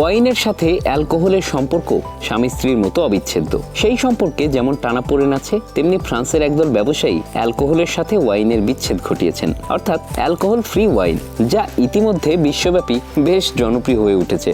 ওয়াইনের সাথে অ্যালকোহলের সম্পর্ক স্বামী স্ত্রীর মতো অবিচ্ছেদ্য। সেই সম্পর্কে যেমন টানাপোড়েন আছে, তেমনি ফ্রান্সের একদল ব্যবসায়ী অ্যালকোহলের সাথে ওয়াইনের বিচ্ছেদ ঘটিয়েছেন। অর্থাৎ অ্যালকোহল ফ্রি ওয়াইন, যা ইতিমধ্যে বিশ্বব্যাপী বেশ জনপ্রিয় হয়ে উঠেছে।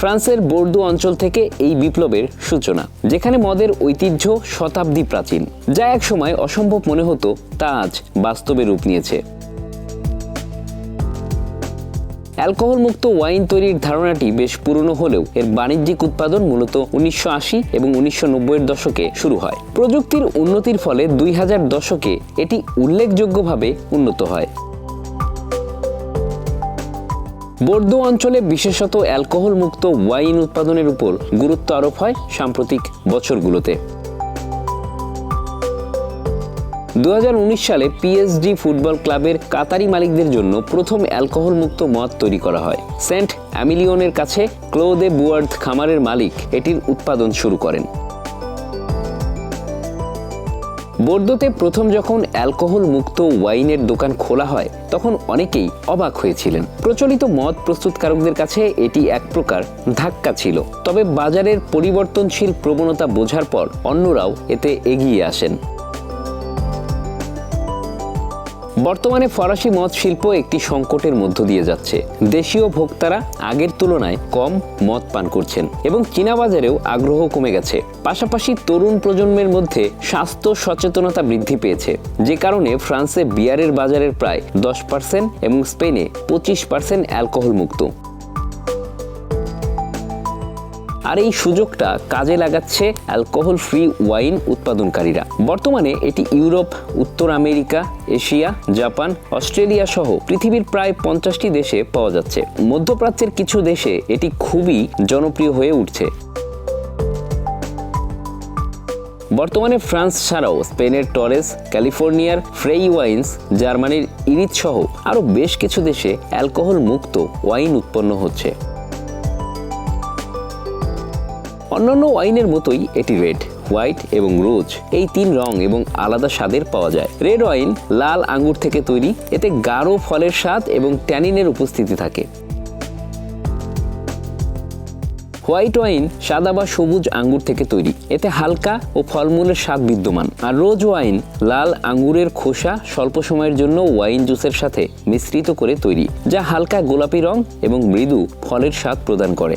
ফ্রান্সের বোর্দো অঞ্চল থেকে এই বিপ্লবের সূচনা, যেখানে মদের ঐতিহ্য শতাব্দী প্রাচীন, যা একসময় অসম্ভব মনে হতো, তা আজ বাস্তবে রূপ নিয়েছে। অ্যালকোহল মুক্ত ওয়াইন তৈরির ধারণাটি বেশ পুরনো হলেও এর বাণিজ্যিক উৎপাদন মূলত উনিশশো আশি এবং উনিশশো এর দশকে শুরু হয়। প্রযুক্তির উন্নতির ফলে দুই হাজার দশকে এটি উল্লেখযোগ্যভাবে উন্নত হয়। বোর্দো অঞ্চলে বিশেষত অ্যালকোহল মুক্ত ওয়াইন উৎপাদনের উপর গুরুত্ব আরোপ হয় সাম্প্রতিক বছরগুলোতে। দু হাজার উনিশ সালে পিএসডি ফুটবল ক্লাবের কাতারি মালিকদের জন্য প্রথম অ্যালকোহল মুক্ত মদ তৈরি করা হয়। সেন্ট অ্যামিলিয়নের কাছে ক্লোদে বুয়ার্থ খামারের মালিক এটির উৎপাদন শুরু করেন। বোর্দোতে প্রথম যখন অ্যালকোহল মুক্ত ওয়াইনের দোকান খোলা হয়, তখন অনেকেই অবাক হয়েছিলেন। প্রচলিত মদ প্রস্তুতকারকদের কাছে এটি এক প্রকার ধাক্কা ছিল। তবে বাজারের পরিবর্তনশীল প্রবণতা বোঝার পর অন্যরাও এতে এগিয়ে আসেন। বর্তমানে ফরাসি মদ শিল্প একটি সংকটের মধ্য দিয়ে যাচ্ছে। দেশীয় ভোক্তারা আগের তুলনায় কম মদ পান করছেন এবং চীনা বাজারেও আগ্রহ কমে গেছে। পাশাপাশি তরুণ প্রজন্মের মধ্যে স্বাস্থ্য সচেতনতা বৃদ্ধি পেয়েছে। যে কারণে ফ্রান্সে বিয়ারের বাজারের প্রায় দশ পার্সেন্ট এবং স্পেনে পঁচিশ পার্সেন্ট অ্যালকোহল মুক্ত। আর এই সুযোগটা কাজে লাগাচ্ছে অ্যালকোহল ফ্রি ওয়াইন উৎপাদনকারীরা। বর্তমানে এটি ইউরোপ, উত্তর আমেরিকা, এশিয়া, জাপান, অস্ট্রেলিয়া সহ পৃথিবীর প্রায় পঞ্চাশটি দেশে পাওয়া যাচ্ছে। মধ্যপ্রাচ্যের কিছু দেশে এটি খুবই জনপ্রিয় হয়ে উঠছে। বর্তমানে ফ্রান্স ছাড়াও স্পেনের টরেস, ক্যালিফোর্নিয়ার ফ্রেই ওয়াইন্স, জার্মানির ইরিত সহ আরও বেশ কিছু দেশে অ্যালকোহল মুক্ত ওয়াইন উৎপন্ন হচ্ছে। অন্যান্য ওয়াইনের মতোই এটি রেড, হোয়াইট এবং রোজ। এই তিন রং এবং আলাদা স্বাদের পাওয়া যায়। রেড ওয়াইন লাল আঙ্গুর থেকে তৈরি। এতে গাঢ় ফলের স্বাদ এবং ট্যানিনের উপস্থিতি থাকে। হোয়াইট ওয়াইন সাদা বা সবুজ আঙ্গুর থেকে তৈরি। এতে হালকা ও ফলমূলের স্বাদ বিদ্যমান। আর রোজ ওয়াইন লাল আঙ্গুরের খোসা স্বল্প সময়ের জন্য ওয়াইন জুসের সাথে মিশ্রিত করে তৈরি, যা হালকা গোলাপি রং এবং মৃদু ফলের স্বাদ প্রদান করে।